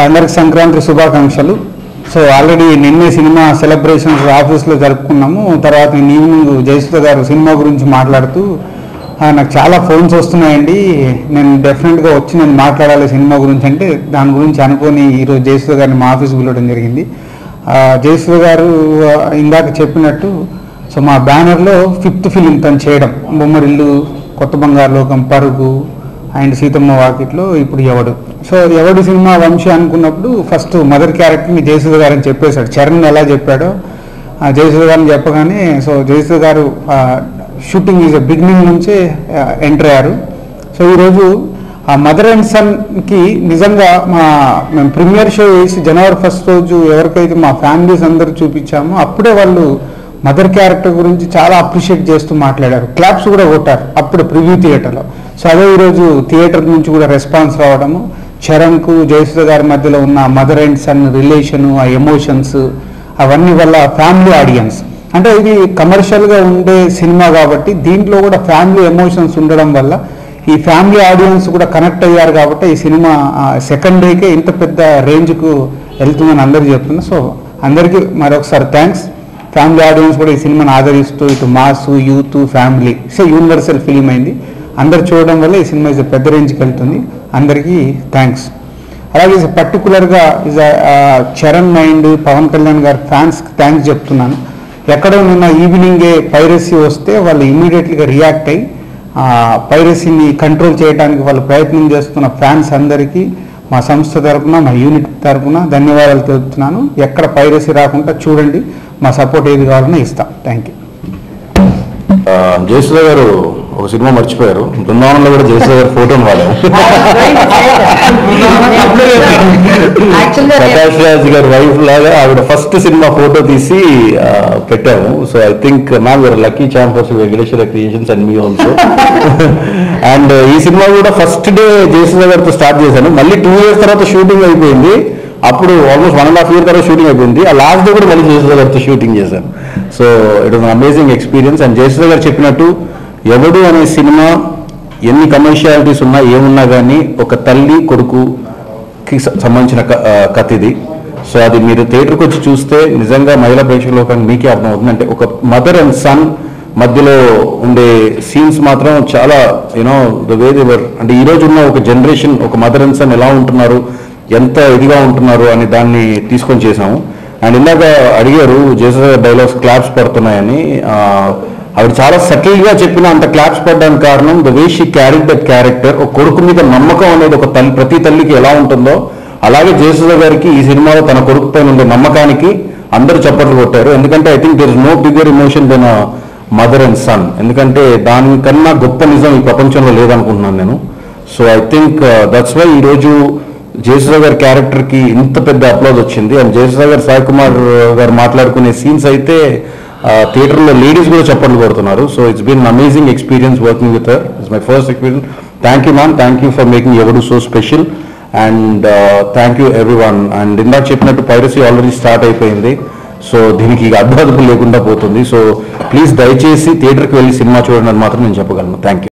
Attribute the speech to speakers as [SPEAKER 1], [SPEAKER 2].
[SPEAKER 1] అందరికి సంక్రాంతి శుభాకాంక్షలు. So already నిన్నే సినిమా సెలబ్రేషన్స్ ఆఫీస్లో జరుపుకున్నాము. తర్వాత నేను ఈవినింగ్ జయసుధ గారు సినిమా గురించి మాట్లాడుతూ నాకు చాలా ఫోన్స్ వస్తున్నాయండి. నేను డెఫినెట్గా వచ్చి నేను మాట్లాడాలి సినిమా గురించి. అంటే దాని గురించి అనుకొని ఈరోజు జయసుధ గారిని మా ఆఫీస్కి పిలవడం జరిగింది. జయసుధ గారు ఇందాక చెప్పినట్టు సో మా బ్యానర్లో ఫిఫ్త్ ఫిలిం తను చేయడం. బొమ్మరిల్లు కొత్త బంగారు లోకం పరుగు అండ్ సీతమ్మ వాకిట్లో ఇప్పుడు ఎవడు? సో ఎవడు సినిమా వంశీ అనుకున్నప్పుడు ఫస్ట్ మదర్ క్యారెక్టర్ని జయసుధ గారు అని చెప్పేశాడు. చరణ్ ఎలా చెప్పాడో ఆ జయసుధ గారిని చెప్పగానే so Jayasudha garu shooting is beginning నుంచే ఎంటర్ అయ్యారు. సో ఈరోజు ఆ మదర్ అండ్ సన్కి నిజంగా మా మేము ప్రీమియర్ షో వేసి జనవరి ఫస్ట్ రోజు ఎవరికైతే మా ఫ్యామిలీస్ అందరూ చూపించామో అప్పుడే వాళ్ళు మదర్ క్యారెక్టర్ గురించి చాలా అప్రిషియేట్ చేస్తూ మాట్లాడారు. క్లాప్స్ కూడా కొట్టారు అప్పుడు ప్రివ్యూ థియేటర్లో. సో అదే ఈరోజు థియేటర్ నుంచి కూడా రెస్పాన్స్ రావడము చరణ్కు జయసుధ గారి మధ్యలో ఉన్న మదర్ అండ్ సన్ రిలేషను ఆ ఎమోషన్స్ అవన్నీ వల్ల ఫ్యామిలీ ఆడియన్స్. అంటే ఇది కమర్షియల్గా ఉండే సినిమా కాబట్టి దీంట్లో కూడా ఫ్యామిలీ ఎమోషన్స్ ఉండడం వల్ల ఈ ఫ్యామిలీ ఆడియన్స్ కూడా కనెక్ట్ అయ్యారు కాబట్టి ఈ సినిమా సెకండ్ డేకే ఇంత పెద్ద రేంజ్కు వెళ్తుందని అందరికీ చెప్తున్నారు. సో అందరికీ మరొకసారి థ్యాంక్స్. ఫ్యామిలీ ఆడియన్స్ కూడా ఈ సినిమాని ఆదరిస్తూ ఇటు mass youth family. So universal film అయింది. అందరు చూడడం వల్ల ఈ సినిమా పెద్ద రేంజ్కి వెళ్తుంది. అందరికీ థ్యాంక్స్ అలాగే పర్టికులర్గా ఇస్ చరణ్ మైండ్ పవన్ కళ్యాణ్ గారి ఫ్యాన్స్కి థ్యాంక్స్ చెప్తున్నాను. ఎక్కడో నిన్న ఈవినింగే పైరసీ వస్తే వాళ్ళు ఇమీడియట్లీగా రియాక్ట్ అయ్యి పైరసీని కంట్రోల్ చేయడానికి వాళ్ళు ప్రయత్నం చేస్తున్న ఫ్యాన్స్ అందరికీ మా సంస్థ తరపున మా యూనిట్ తరపున ధన్యవాదాలు తెలుపుతున్నాను. ఎక్కడ పైరసీ రాకుండా చూడండి. మా సపోర్ట్ ఏది కావాలన్నా ఇస్తాం. థ్యాంక్ యూ
[SPEAKER 2] జయసుధ గారు ఒక సినిమా మర్చిపోయారు. బృందావనంలో కూడా జయసుధ గారి వాడాము ప్రకాష్ రాజ్ గారి వైఫ్ లాగా ఆవిడ ఫస్ట్ సినిమా ఫోటో తీసి పెట్టాము. So I think ma'am your lucky ఛాంపర్స్ Venkateswara creations and me also and ఈ సినిమా కూడా ఫస్ట్ డే జయసుధ గారితో స్టార్ట్ చేశాను. మళ్ళీ టూ ఇయర్స్ తర్వాత షూటింగ్ అయిపోయింది. అప్పుడు almost one and half year తర్వాత షూటింగ్ అయిపోయింది. ఆ లాస్ట్ డే కూడా మళ్ళీ జయసుధ గారితో షూటింగ్ చేశాను. So it was amazing experience and Jayasudha గారు చెప్పినట్టు ఎవడు అనే సినిమా ఎన్ని కమర్షియాలిటీస్ ఉన్నా ఏమున్నా కానీ ఒక తల్లి కొడుకుకి సంబంధించిన క- కథ ఇది సో అది మీరు థియేటర్కి వచ్చి చూస్తే నిజంగా మహిళా ప్రేక్షక లోకానికి మీకే అర్థమవుతుంది. అంటే ఒక మదర్ అండ్ సన్ మధ్యలో ఉండే సీన్స్ మాత్రం చాలా యూనో ద వే దేవర్ అంటే ఈరోజు ఉన్న ఒక జనరేషన్ ఒక మదర్ అండ్ సన్ ఎలా ఉంటున్నారు ఎంత ఇదిగా ఉంటున్నారు అని దాన్ని తీసుకొని చేసాము అండ్ ఇందాక అడిగారు జేసీ డైలాగ్స్ క్లాప్స్ పడుతున్నాయని ఆవిడ చాలా సటిల్గా చెప్పిన అంత క్లాప్స్ పడ్డానికి కారణం the way she carried that character ఒక కొడుకు మీద నమ్మకం అనేది ఒక తల్లి ప్రతి తల్లికి ఎలా ఉంటుందో అలాగే జయసుధ గారికి ఈ సినిమాలో తన కొడుకు పైన ఉండే నమ్మకానికి అందరూ చప్పట్లు కొట్టారు. ఎందుకంటే I think there is no bigger emotion than mother and son ఎందుకంటే దానికన్నా గొప్ప నిజం ఈ ప్రపంచంలో లేదనుకుంటున్నాను నేను. So I think that's why ఈరోజు జయసుధ గారి క్యారెక్టర్కి ఇంత పెద్ద అప్లోజ్ వచ్చింది. అండ్ జయసుధ గారు సాయి కుమార్ గారు మాట్లాడుకునే సీన్స్ అయితే థియేటర్లో లేడీస్ కూడా చప్పట్లు కొడుతున్నారు. So it's been amazing experience working with it's my first experience thank you ma'am thank you for making ఎవరు so special and thank you everyone and ఇందాక చెప్పినట్టు పైరసీ ఆల్రెడీ స్టార్ట్ అయిపోయింది. సో దీనికి ఇక అడ్డు లేకుండా పోతుంది. సో ప్లీజ్ దయచేసి థియేటర్కి వెళ్ళి సినిమా చూడండి అని మాత్రం నేను చెప్పగలను. Thank you